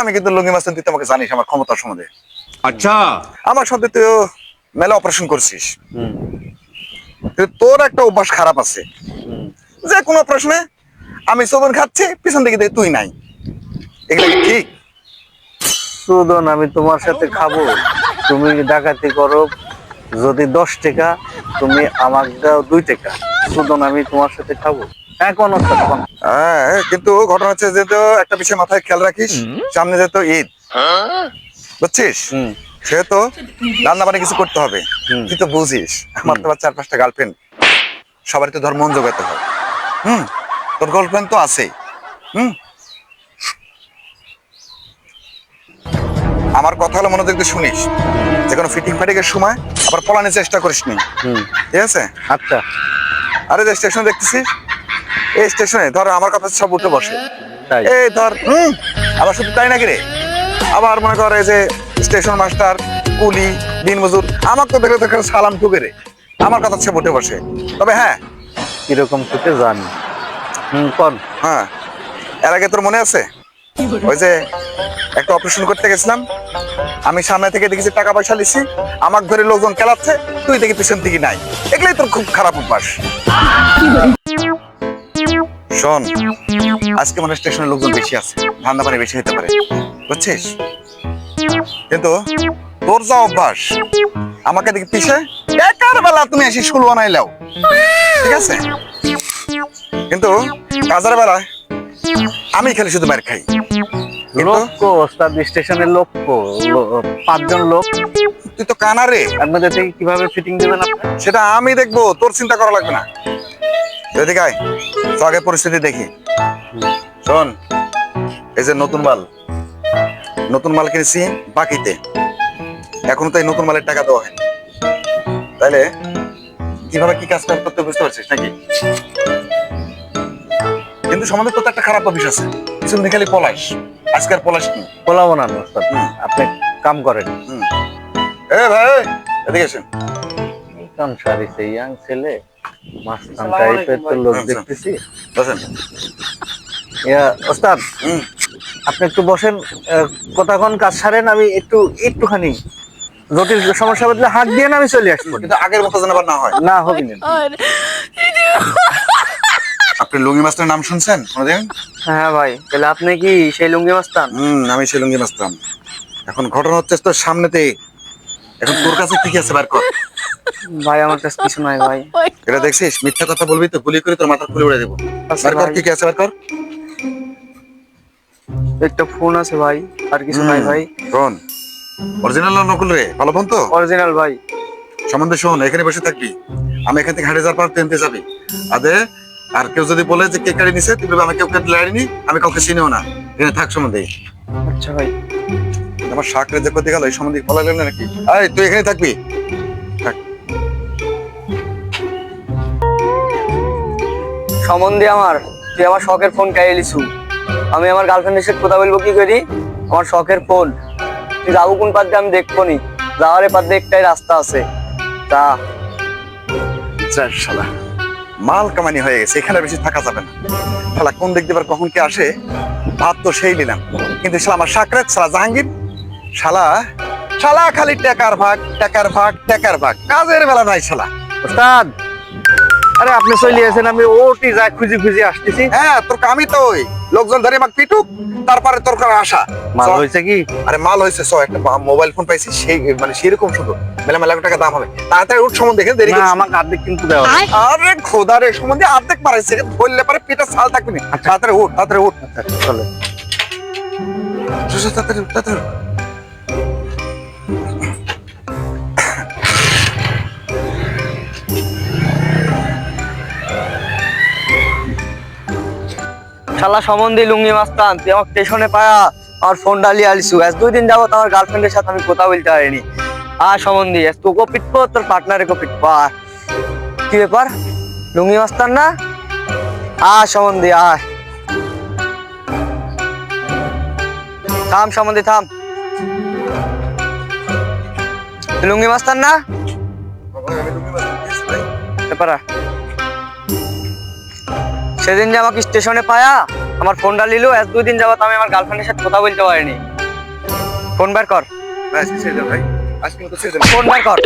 আমি কিন্তু লুঙ্গি মাছ তুই তোমাকে জানিস আমার ক্ষমতা সম্বন্ধে। আচ্ছা। আমার সাথে তুই মেলা অপারেশন করছিস। তোর একটা অভ্যাস খারাপ আছে। যে কোনো প্রশ্নে আমি সোবন খাচ্ছি পিছন দিকে তুই নাই। এগুলো ঠিক? সুদন আমি তোমার সাথে খাব। তুমি ডাকাতি করো। যদি দশ টাকা তুমি আমাকে দাও দুই টাকা। সুদন আমি তোমার সাথে খাব। হ্যাঁ হ্যাঁ কিন্তু ঘটনা হচ্ছে যে তো একটা বিষয় মাথায় খেয়াল রাখিস সামনে যেহেতু ঈদ। বুঝছিস? সেহেতু রান্না বান্না কিছু করতে হবে। তুই তো বুঝিস আমার তো চার পাঁচটা গার্লফ্রেন্ড সবারই তো ধর মন জোগাতে হয়। হুম? তোর গার্লফ্রেন্ড তো আছে হুম? আমার কথা হলো মনোযোগ দিয়ে শুনিস। যে কোনো ফিটিং ফাটিংয়ের সময় আবার পলানোর চেষ্টা করিস নি ঠিক আছে? আচ্ছা। আরে যে স্টেশন দেখতেছিস এই স্টেশনে ধর আমার কথা সব উঠে বসে। এই ধর হুম আবার শুধু তাই নাকি রে? আবার মনে করে যে স্টেশন মাস্টার কুলি দিনমজুর আমার তো দেখে দেখে সালাম ঠুকে রে। আমার কথা সে উঠে বসে। তবে হ্যাঁ কীরকম থেকে জানি। হুম কোন। হ্যাঁ এর আগে তোর মনে আছে? ওই যে একটা অপারেশন করতে গেছিলাম। আমি সামনে থেকে দেখেছি টাকা পয়সা লিছি। আমার ধরে লোকজন খেলাচ্ছে তুই দেখি পিছন থেকে নাই। এগুলোই তোর খুব খারাপ অভ্যাস। শোন আজকে মনে স্টেশনের লোকজন বেশি আছে ধান্দা পানি বেশি হতে পারে বুঝছিস? কিন্তু তোর যা অভ্যাস আমাকে দেখি পিছে একার বেলা তুমি এসে শুলু ঠিক আছে? কিন্তু কাজের বেলায় আমি খালি শুধু মার খাই। লোক ওস্তাদ স্টেশনের লোক পাঁচজন লোক। তুই তো কানা রে এর থেকে কীভাবে ফিটিং দেবেন আপনি? সেটা আমি দেখব তোর চিন্তা করা লাগবে না। এদিকে আয় তো আগে পরিস্থিতি দেখি। শোন এই যে নতুন মাল নতুন মাল কিনেছি বাকিতে। এখনও তো এই নতুন মালের টাকা দেওয়া হয়নি। তাইলে কীভাবে কি কাজ করতে বুঝতে পারছিস নাকি? কিন্তু সমাজে তো একটা খারাপ অভ্যাস আছে। কিছু দিন খালি পলাশ। আজকাল পলাইস নি বলাবো না আপনি কাম করেন। হুম। এ ভাই এদিকে আসেন কাম সারিছে ইয়াং ছেলে মাস্তান টাইপের তো লোক আচ্ছা। দেখতেছি। বসেন। ইয়া ওস্তাদ আপনি একটু বসেন কতক্ষণ কাজ সারেন আমি একটু একটুখানি জটিল সমস্যা বদলে হাত দিয়ে না আমি চলে আসব। কিন্তু আগের মতো যেন আবার না হয়। না হবে না। আপনি লুঙ্গি মাস্টারের নাম শুনছেন কোনদিন? হ্যাঁ ভাই তাহলে আপনি কি সেই লুঙ্গি মাস্তান হুম আমি সেই লুঙ্গি মাস্তাম এখন ঘটনা হচ্ছে তোর সামনেতে এখন তোর কাছে কি কি আছে বার কর। ভাই আমার কাছে কিছু নাই ভাই। এটা দেখছিস? মিথ্যা কথা বলবি তো গুলি করে তোর মাথা খুলে উড়ে দেবো। বার কর ভাই। কি কি আছে বার কর একটা ফোন আছে ভাই আর কিছু নাই ভাই। শোন অরিজিনাল না নকুল রে? ভালো ফোন তো? অরিজিনাল ভাই। সম্বন্ধে শোন এখানে বসে থাকবি। আমি এখান থেকে হাটে যাওয়ার পর ট্রেনতে যাবি। আদে আর কেউ যদি বলে যে কে গাড়ি নিছে তুই বলবি আমি কেউ কেউ লাড়িনি আমি কাউকে চিনিও না। এখানে থাক সম্বন্ধে। আচ্ছা ভাই। আমার শাকরে যে করতে গেল এই সম্বন্ধে বলা গেল নাকি? আয় তুই এখানে থাকবি? সম্বন্ধে আমার, তুই আমার শখের ফোন খাইয়ে লিছু আমি আমার গার্লফ্রেন্ডের সাথে কথা বলব কি করি? আমার শখের ফোন তুই যাব কোন পাত দিয়ে আমি দেখব নি। যাওয়ার পাত দিয়ে একটাই রাস্তা আছে। তা মাল কামানি হয়ে গেছে, এখানে বেশি থাকা যাবে না। শালা, কোন দিক দিয়ে কখন কি আসে, ভাত তো সেই নিলাম। কিন্তু শালা, আমার সাকরাত, শালা জাহাঙ্গীর, শালা শালা খালি টাকার ভাগ টাকার ভাগ টাকার ভাগ। কাজের বেলা নাই শালা। ওস্তাদ আরে আপনি চলে আছেন আমি ওটি যা খুঁজি খুঁজি আসতেছি। হ্যাঁ তোর কামই তো ওই। লোকজন ধরে আমাকে পিটুক তারপরে তোর কাছে আসা। মাল হয়েছে কি? আরে মাল হয়েছে সো একটা মোবাইল ফোন পাইছি সেই মানে সেরকম সুন্দর মেলা মেলা টাকা দাম হবে। তাড়াতাড়ি উঠ সম্বন্ধে দেখে দেরি না। আমাকে অর্ধেক কিন্তু দেওয়া। আরে খোদা রে সম্বন্ধে অর্ধেক মারাইছে ধরলে পরে পেটে ছাল থাকবে না। তাড়াতাড়ি উঠ তাড়াতাড়ি উঠ। আচ্ছা চলে। তাড়াতাড়ি তাড়াতাড়ি শালা সম্বন্ধে লুঙ্গি মাস্তান তুই আমার স্টেশনে পায়া আমার ফোন ডালিয়ে আলিছু আজ দুই দিন যাব আমার গার্লফ্রেন্ডের সাথে আমি কথা বলতে পারিনি। আর সম্বন্ধে আজ তোকেও পিটবো তোর পার্টনারেকেও পিটবো। আর কি ব্যাপার? লুঙ্গি মাস্তান না? আয় সম্বন্ধে আয় থাম সম্বন্ধে থাম। লুঙ্গি মাস্তান না? ব্যাপার সেদিন যে আমাকে স্টেশনে পায়া আমার ফোনটা নিল এক দুই দিন যাবত আমি আমার গার্লফ্রেন্ডের সাথে কথা বলতে পারিনি। ফোন বার কর। ভাই আজকে ভাই মতো ফোন বার কর।